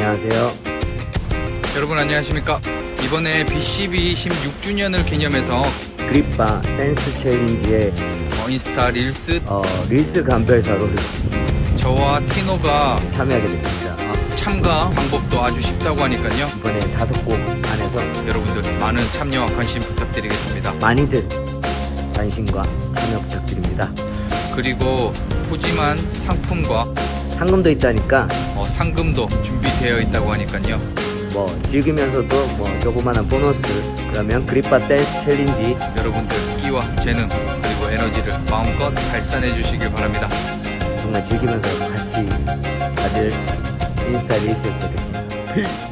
안녕하세요. 여러분 안녕하십니까 이번에 BCB 16주년을 기념해서 그립바 댄스 챌린지의 어, 인스타 릴스 어, 릴스 감별사로 저와 티노가 참여하게 됐습니다. 어, 참가 방법도 아주 쉽다고 하니까요 이번에 다섯 곡 안에서 여러분들 많은 참여와 관심 부탁드리겠습니다 많이들 관심과 참여 부탁드립니다. 그리고 푸짐한 상품과 상금도 있다니까. 어, 상금도 준비되어 있다고 하니까요. 뭐 즐기면서도 뭐 조그마한 보너스 그러면 그립바 댄스 챌린지. 여러분들 끼와 재능 그리고 에너지를 마음껏 발산해 주시길 바랍니다. 정말 즐기면서 같이 다들 인스타 릴스에서 뵙겠습니다.